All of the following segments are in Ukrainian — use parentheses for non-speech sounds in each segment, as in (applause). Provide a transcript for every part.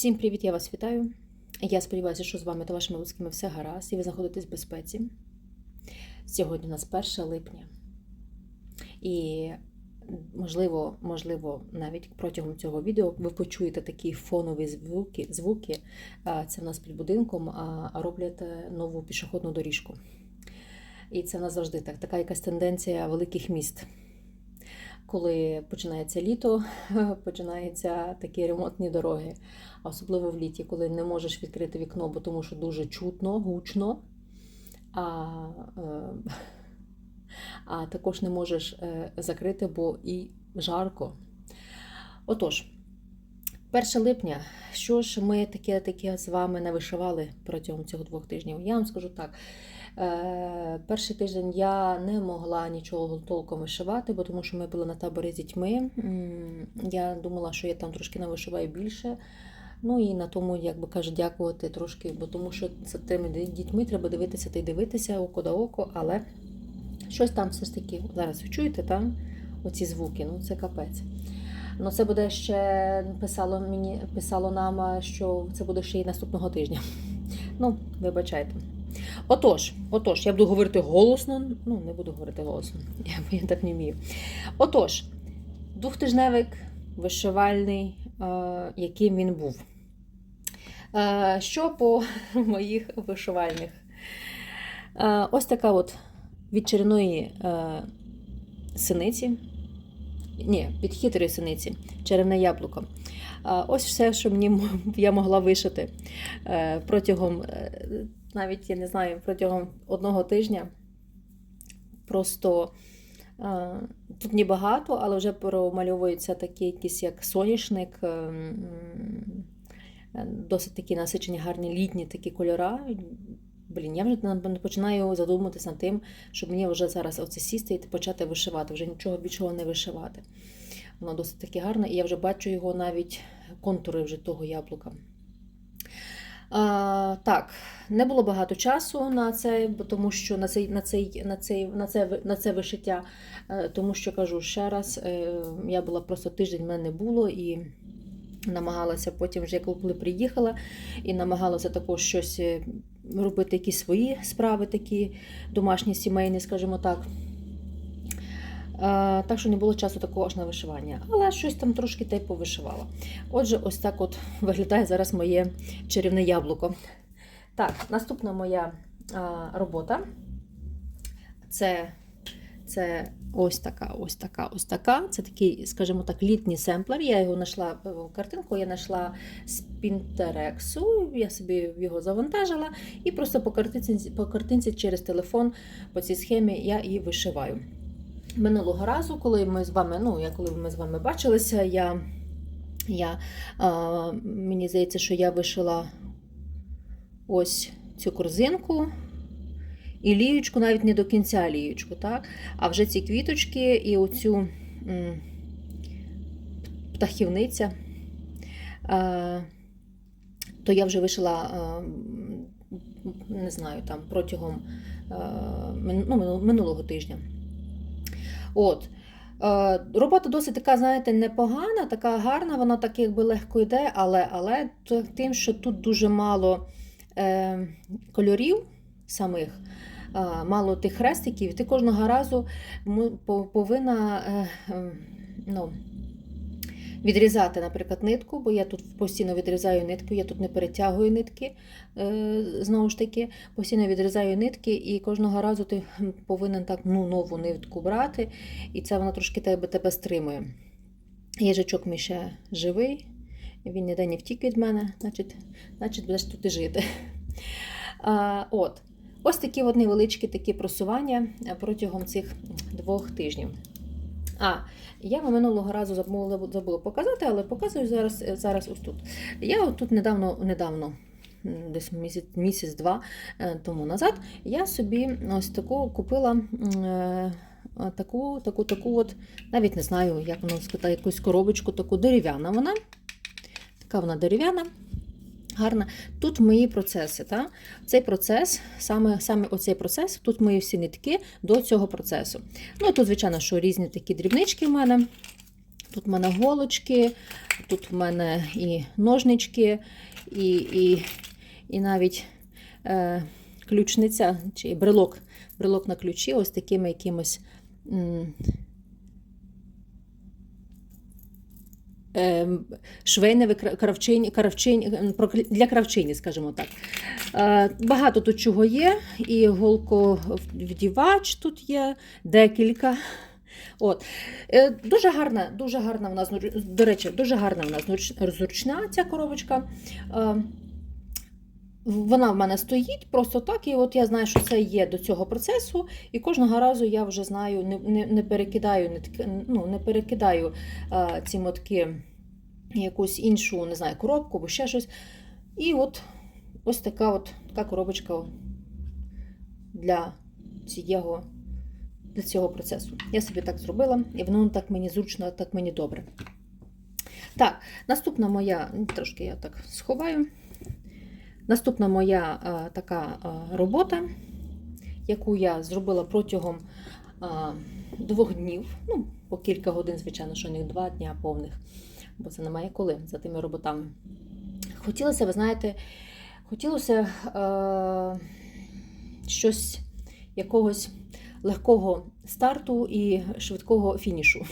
Всім привіт, я вас вітаю. Я сподіваюся, що з вами та вашими близькими все гаразд і ви знаходитесь в безпеці. Сьогодні у нас 1 липня. І, можливо, можливо, навіть протягом цього відео ви почуєте такі фонові звуки. звуки. Це в нас під будинком а, роблять е, нову пішохідну доріжку. І це в нас завжди так, така якась тенденція великих міст. Коли починається літо, (laughs) починаються такі ремонтні дороги, а особливо в літі, коли не можеш відкрити вікно, бо тому що дуже чутно, гучно, а, е, (laughs) а також не можеш е, закрити, бо і жарко. Отож, 1 липня, що ж ми таке таке з вами не вишивали протягом цих двох тижнів? Я вам скажу так. Е, Перший тиждень я не могла нічого толком вишивати, бо тому що ми були на таборі з дітьми. Я думала, що я там трошки навишиваю більше. Ну і на тому, як би кажуть, дякувати трошки, бо тому що за тими дітьми треба дивитися та й дивитися око до око, але щось там все ж таки, зараз ви чуєте, там оці звуки, ну це капець. Ну, це буде ще писало мені, писало нам, що це буде ще й наступного тижня. (laughs) Ну, вибачайте. Отож, отож, я буду говорити голосно. Ну, не буду говорити голосно, (laughs) я, я так не вмію. Отож, двохтижневик вишивальний, е, яким він був. Е, що по (laughs) моїх вишивальних? Е, ось така от від черної е, синиці. Ні, від хитрої синиці, черевне яблуко. Ось все, що мені (laughs) я могла вишити е, протягом, е, навіть я не знаю, протягом одного тижня. Просто е, тут небагато, але вже промальовується такий якийсь як соняшник, е, е, досить такі насичені, гарні літні такі кольора. Блін, я вже на- починаю задумуватися над тим, щоб мені вже зараз оце сісти і почати вишивати, вже нічого більшого не вишивати. Воно досить таки гарне, і я вже бачу його навіть контури вже того яблука. А, так, не було багато часу на це, тому що на цей, на цей, на цей, на це, на це вишиття, е, тому що кажу ще раз, е, я була просто тиждень, мене не було і намагалася потім, вже коли приїхала, і намагалася також щось е, робити, якісь свої справи, такі домашні, сімейні, скажімо так. Е, Так що не було часу такого аж на вишивання, але щось там трошки та повишивала. Отже, ось так от (laughs) виглядає зараз моє чарівне яблуко. Так, наступна моя робота. Це, це ось така, ось така, ось така. Це такий, скажімо так, літній семплер. Я його знайшла картинку, я знайшла з Пінтерексу. Я собі його завантажила і просто по картинці, по картинці через телефон по цій схемі я і вишиваю. Минулого разу, коли ми з вами, ну, я коли ми з вами бачилися, я, я а, мені здається, що я вишила ось цю корзинку і ліючку, навіть не до кінця ліючку, так? а вже ці квіточки і оцю птахівниця, то я вже вишила, не знаю, там протягом ну, минулого тижня. От. Е, Робота досить така, знаєте, непогана, така гарна, вона так якби легко йде, але, але тим, що тут дуже мало е, кольорів самих, мало тих хрестиків, ти кожного разу повинна е, е, ну, відрізати, наприклад, нитку, бо я тут постійно відрізаю нитку, я тут не перетягую нитки, е, знову ж таки, постійно відрізаю нитки, і кожного разу ти повинен так ну, нову нитку брати, і це вона трошки тебе, тебе стримує. Їжачок мій ще живий, він ніде не втік від мене, значить, значить будеш тут і жити. А, от. Ось такі от невеличкі такі просування протягом цих двох тижнів. А, я вам минулого разу забула, забула показати, але показую зараз, е, зараз ось тут. Я от тут недавно, недавно, десь місяць, місяць-два е, тому назад, я собі ось таку купила е, таку, таку, таку от, навіть не знаю, як воно сказати, якусь коробочку, таку дерев'яна вона. Така вона дерев'яна. Гарна. Тут мої процеси. Та? Цей процес, саме, саме оцей процес, тут мої всі нитки до цього процесу. Ну, тут, звичайно, що різні такі дрібнички в мене. Тут в мене голочки, тут в мене і ножнички, і, і, і навіть е, ключниця чи брелок, брелок на ключі, ось такими якимось. Швейне кравчині, кравчині, для кравчині, скажімо так. Е, Багато тут чого є, і голковдівач тут є, декілька. От. Е, Дуже гарна, дуже гарна в нас, до речі, дуже гарна в нас зруч- зручна ця коробочка. Вона в мене стоїть просто так, і от я знаю, що це є до цього процесу, і кожного разу я вже знаю, не, не, не перекидаю, нитки, ну, не перекидаю е, ці мотки якусь іншу, не знаю, коробку або ще щось. І от ось така от така коробочка для цього, для цього процесу. Я собі так зробила, і воно так мені зручно, так мені добре. Так, наступна моя, трошки я так сховаю. Наступна моя а, така а, робота, яку я зробила протягом а, двох днів, ну, по кілька годин, звичайно, що не два дня повних, бо це немає коли за тими роботами. Хотілося, ви знаєте, хотілося е, щось якогось легкого старту і швидкого фінішу.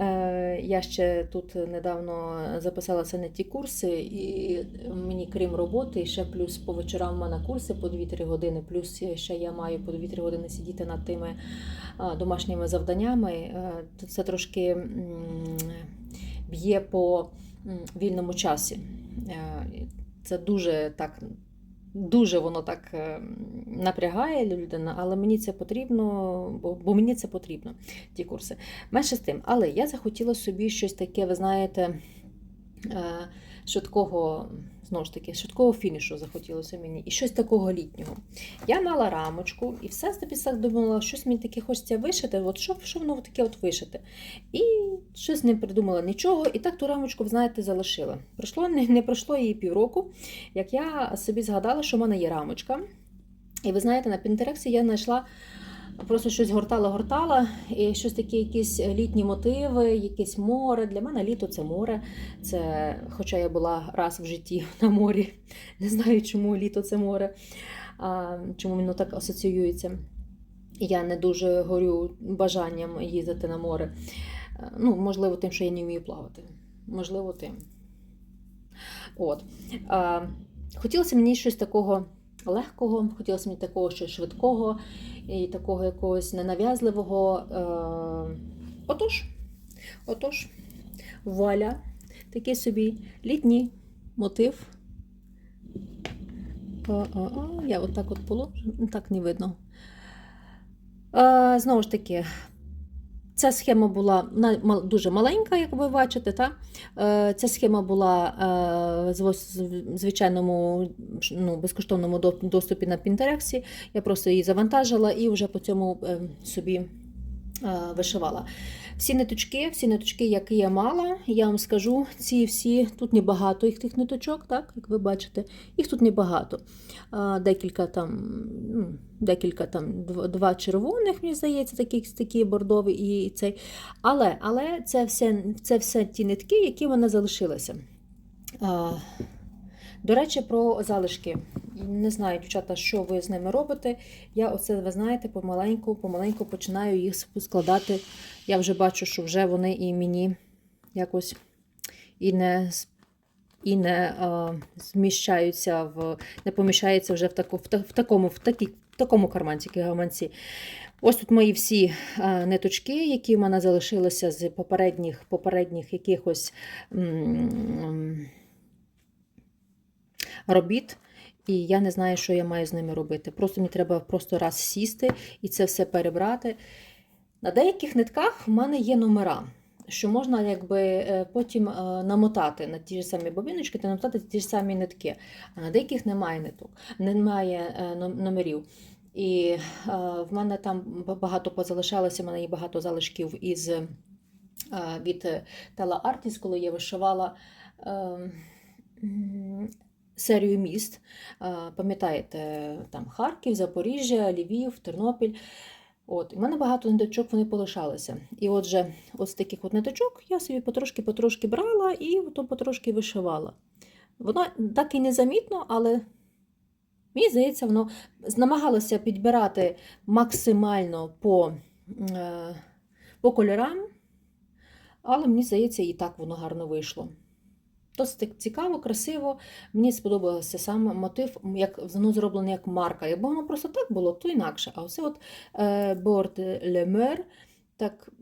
Е, Я ще тут недавно записалася на ті курси, і мені, крім роботи, ще плюс по вечорам в мене курси по 2-3 години, плюс ще я маю по 2-3 години сидіти над тими домашніми завданнями. Е, Це трошки б'є по вільному часі. Е, Це дуже так. Дуже воно так е, напрягає людина, але мені це потрібно, бо, бо мені це потрібно, ті курси. Менше з тим, але я захотіла собі щось таке, ви знаєте, що швидкого, знову ж таки, швидкого фінішу захотілося мені, і щось такого літнього. Я мала рамочку, і все собі так думала, щось мені таке хочеться вишити. От що, що воно таке от вишити? І щось не придумала нічого, і так ту рамочку, знаєте, залишила. Пройшло, не, не пройшло її півроку, як я собі згадала, що в мене є рамочка. І ви знаєте, на Пінтерексі я знайшла. Просто щось гортала-гортала, і щось такі якісь літні мотиви, якесь море. Для мене літо це море. Це, Хоча я була раз в житті (laughs) на морі. Не знаю, чому літо це море, а, чому воно так асоціюється. Я не дуже горю бажанням їздити на море. Ну, Можливо, тим, що я не вмію плавати. Можливо, тим. От. А, Хотілося мені щось такого легкого, хотілося мені такого щось швидкого і такого якогось ненав'язливого. Е, Отож, отож, вуаля, такий собі літній мотив. Я отак от положу, так не видно. Е, Знову ж таки, Ця схема була дуже маленька, як ви бачите. Та? Е, Ця схема була е, в звичайному ну, безкоштовному доступі на Пінтерексі. Я просто її завантажила і вже по цьому е, собі вишивала. Всі ниточки, всі ниточки, які я мала, я вам скажу, ці всі, тут небагато їх тих ниточок, так, як ви бачите, їх тут небагато. Декілька там, ну, декілька там, два червоних, мені здається, такі такі бордові і цей. Але але це все це все ті нитки, які в мене залишилися. До речі, про залишки. Не знаю, дівчата, що ви з ними робите. Я оце, ви знаєте, помаленьку, помаленьку починаю їх складати. Я вже бачу, що вже вони і мені якось і не і не а, зміщаються, в, не поміщаються вже в, таку, в, в такому в, такі, в такому карманці, гаманці. Ось тут мої всі а, ниточки, які в мене залишилися з попередніх попередніх якихось. М робіт, і я не знаю, що я маю з ними робити. Просто мені треба просто раз сісти і це все перебрати. На деяких нитках в мене є номера, що можна якби е, потім е, намотати на ті ж самі бобіночки та намотати ті ж самі нитки. А на деяких немає ниток, немає е, номерів. І в мене там багато позалишалося, в мене є багато залишків із від Tela Artis, коли я вишивала ем, серію міст. Пам'ятаєте, там Харків, Запоріжжя, Львів, Тернопіль. От, в мене багато ниточок вони полишалися. І отже, от з таких от ниточок я собі потрошки-потрошки брала і то потрошки вишивала. Воно так і незамітно, але мені здається, воно намагалося підбирати максимально по, е, по кольорам, але мені здається, і так воно гарно вийшло. Досить цікаво, красиво. Мені сподобався сам мотив, як воно зроблено як марка. Якби воно просто так було, то інакше. А оце от е, борт лемер, так,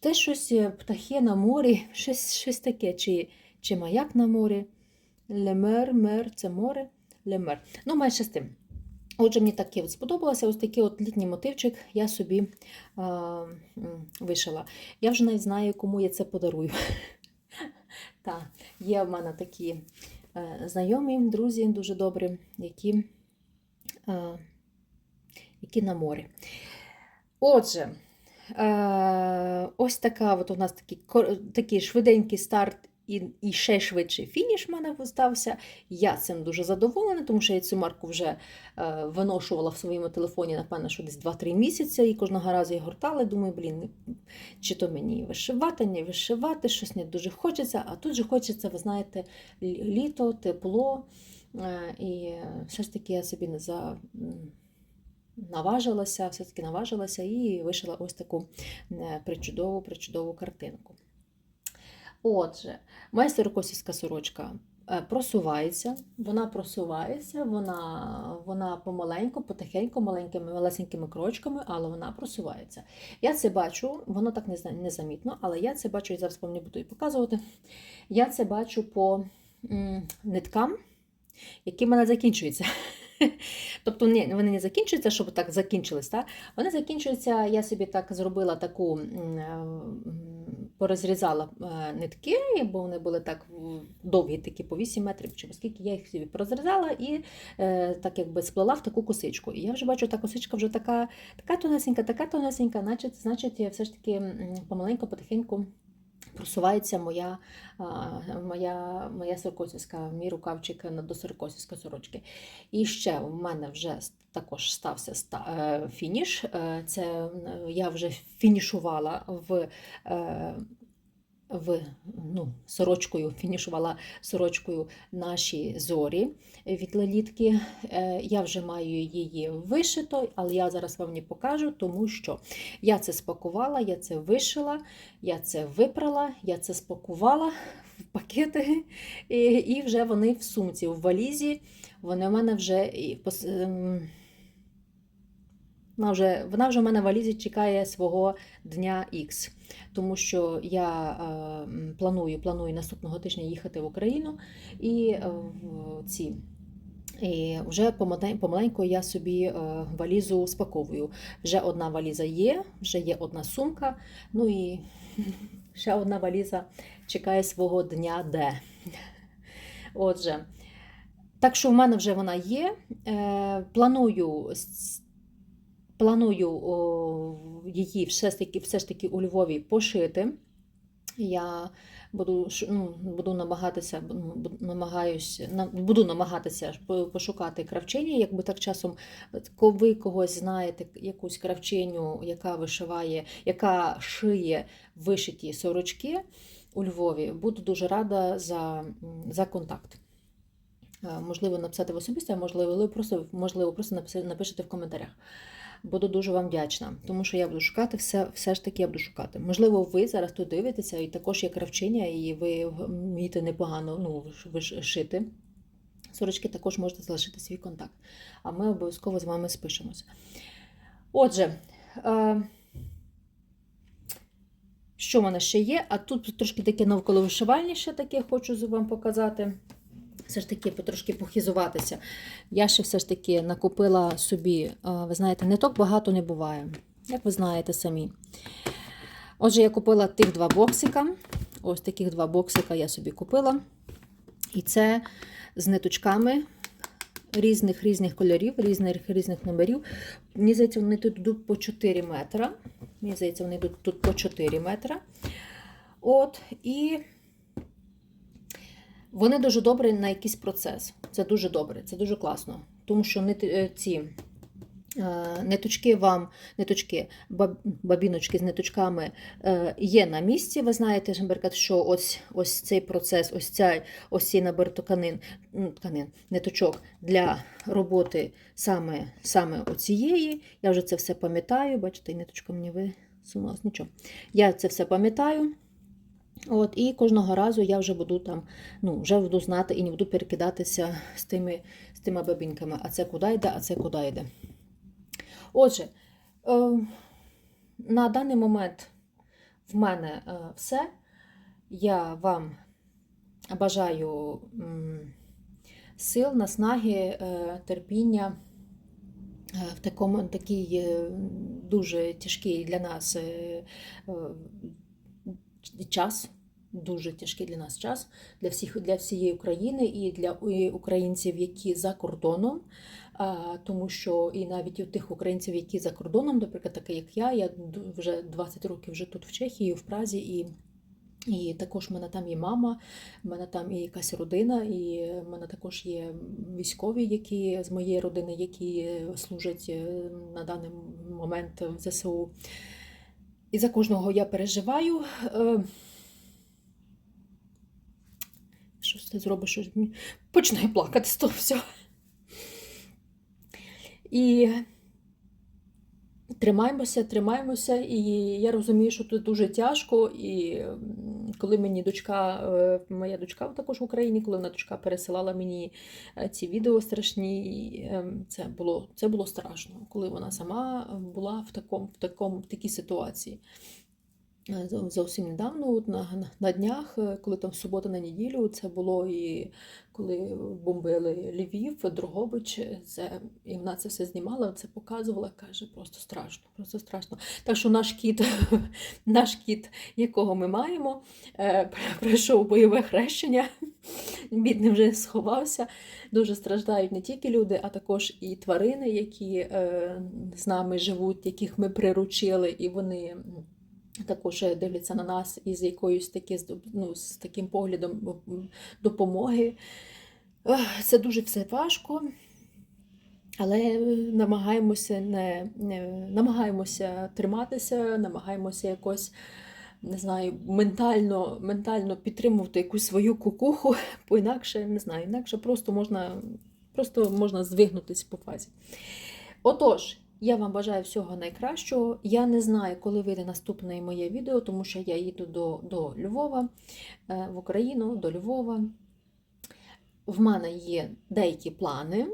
те щось е, птахи на морі, (laughs) щось, щось таке, чи, чи маяк на морі. Лемер, мер, це море, лемер. Ну, майже з тим. Отже, мені таке от сподобалося, ось такий от літній мотивчик я собі м, вишила. Я вже навіть знаю, кому я це подарую. (laughs) Так, є в мене такі е, знайомі, друзі дуже добрі, які, е, які на морі. Отже, е, ось така от у нас такий, такий швиденький старт і, і ще швидший фініш в мене стався. Я цим дуже задоволена, тому що я цю марку вже е, виношувала в своєму телефоні, напевно, що десь 2-3 місяці, і кожного разу її гортала. Думаю, блін, чи то мені вишивати, не вишивати, щось не дуже хочеться. А тут же хочеться, ви знаєте, літо, тепло. Е, І все ж таки я собі не за. Наважилася, все-таки наважилася і вишила ось таку е, причудову, причудову картинку. Отже, моя сорокосівська сорочка е, просувається, вона просувається, вона, вона помаленьку, потихеньку, маленькими, малесенькими крочками, але вона просувається. Я це бачу, воно так незамітно, але я це бачу, і зараз вам не буду і показувати. Я це бачу по ниткам, які в мене закінчуються. (laughs) Тобто вони не закінчуються, щоб так закінчились. Та? Вони закінчуються, я собі так зробила таку, е, порозрізала е, нитки, бо вони були так довгі, такі по 8 метрів, чи оскільки я їх собі порозрізала і е, так якби сплела в таку косичку. І я вже бачу, та косичка вже така, така тонесенька, така тонесенька, значить, значить, я все ж таки помаленьку, потихеньку. Просувається моя, моя, моя сорокосівська, мій рукавчик до сорокосівської сорочки. І ще в мене вже також стався ста- е, фініш. Е, Це е, я вже фінішувала в, в ну, сорочкою, фінішувала сорочкою наші зорі від лелітки. Е, Я вже маю її вишито, але я зараз вам не покажу, тому що я це спакувала, я це вишила, я це випрала, я це спакувала в пакети, і, вже вони в сумці, в валізі. Вони в мене вже ем, вона вже, вона вже в мене в валізі чекає свого дня X, тому що я е, планую, планую наступного тижня їхати в Україну і е, ці. І вже помаленьку я собі е, валізу спаковую. Вже одна валіза є, вже є одна сумка, ну і (laughs) ще одна валіза чекає свого дня Д. Отже, так що в мене вже вона є. Е, Планую, планую її все ж таки, все ж таки у Львові пошити. Я буду, ну, буду намагатися, ну, намагаюсь, на- буду намагатися пошукати кравчині, якби так часом от ко- ви когось знаєте, якусь кравчиню, яка вишиває, яка шиє вишиті сорочки у Львові, буду дуже рада за, за контакт. Е, Можливо, написати в особисто, а можливо, просто, можливо, просто напишете в коментарях. Буду дуже вам вдячна, тому що я буду шукати все, все ж таки я буду шукати. Можливо, ви зараз тут дивитеся, і також є кравчиня, і ви вмієте непогано ну, шити. Сорочки також можете залишити свій контакт. А ми обов'язково з вами спишемося. Отже, е, що в мене ще є? А тут трошки таке навколо вишивальніше таке хочу вам показати. Все ж таки потрошки похизуватися. Я ще все ж таки накупила собі, ви знаєте, не так багато не буває, як ви знаєте самі. Отже, я купила тих два боксика. Ось таких два боксика я собі купила. І це з ниточками різних різних кольорів, різних різних номерів. Мені здається, вони тут йдуть по 4 метра. Мені здається, вони йдуть тут по 4 метра. От, і вони дуже добрі на якийсь процес. Це дуже добре, це дуже класно. Тому що нити- е, ці Е, Ниточки вам, ниточки, бабіночки з ниточками е, є на місці. Ви знаєте, наприклад, що ось, ось цей процес, ось цей, ось цей набір тканин, тканин, ниточок для роботи саме, саме оцієї. Я вже це все пам'ятаю. Бачите, ниточка мені висунулась, нічого. Я це все пам'ятаю. От, і кожного разу я вже буду там, ну, вже буду знати і не буду перекидатися з тими, з тими бабінками. А це куди йде, а це куди йде. Отже, е, на даний момент в мене е, все. Я вам бажаю сил, наснаги, е, терпіння в такому такий е, дуже тяжкий для нас час. Дуже тяжкий для нас час для всіх для всієї України і для українців, які за кордоном. Тому що і навіть у тих українців, які за кордоном, наприклад, таке як я, я вже 20 років вже тут в Чехії, в Празі, і, і також в мене там є мама, в мене там і якась родина, і в мене також є військові, які з моєї родини, які служать е, на даний момент в ЗСУ. І за кожного я переживаю. Е, Щось ти зробиш, Що... починаю плакати з того всього. І тримаємося, тримаємося, і я розумію, що тут дуже тяжко. І коли мені дочка, е, моя дочка також в Україні, коли вона дочка пересилала мені е, ці відео страшні, ем, це було, це було страшно, коли вона сама була в такому, в такому, в такій ситуації. Е, зо- Зовсім недавно, от на, на- днях, е, коли там субота на неділю, це було і коли бомбили Львів, Дрогобич, це, і вона це все знімала, це показувала, каже, просто страшно, просто страшно. Так що наш кіт, (laughs) наш кіт, якого ми маємо, е, пройшов бойове хрещення, (laughs) бідний вже сховався. Дуже страждають не тільки люди, а також і тварини, які е, з нами живуть, яких ми приручили, і вони. Також дивляться на нас із якоюсь такі, ну, з таким поглядом допомоги. Це дуже все важко, але намагаємося, не, не, намагаємося триматися, намагаємося якось. Не знаю, ментально, ментально підтримувати якусь свою кукуху, бо інакше не знаю, інакше просто можна, просто можна звигнутись по фазі. Отож, я вам бажаю всього найкращого. Я не знаю, коли вийде наступне моє відео, тому що я їду до, до Львова, е, в Україну, до Львова. В мене є деякі плани.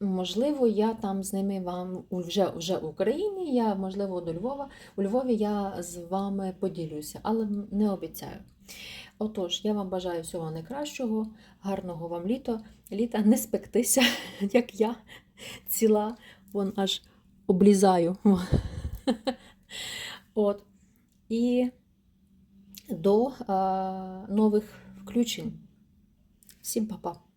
Можливо, я там з ними вам вже, вже в Україні, я, можливо, до Львова. У Львові я з вами поділюся, але не обіцяю. Отож, я вам бажаю всього найкращого, гарного вам літа, літа, не спектися, (laughs) як я ціла, вон аж облізаю. От. І до а, нових включень. Всім па-па.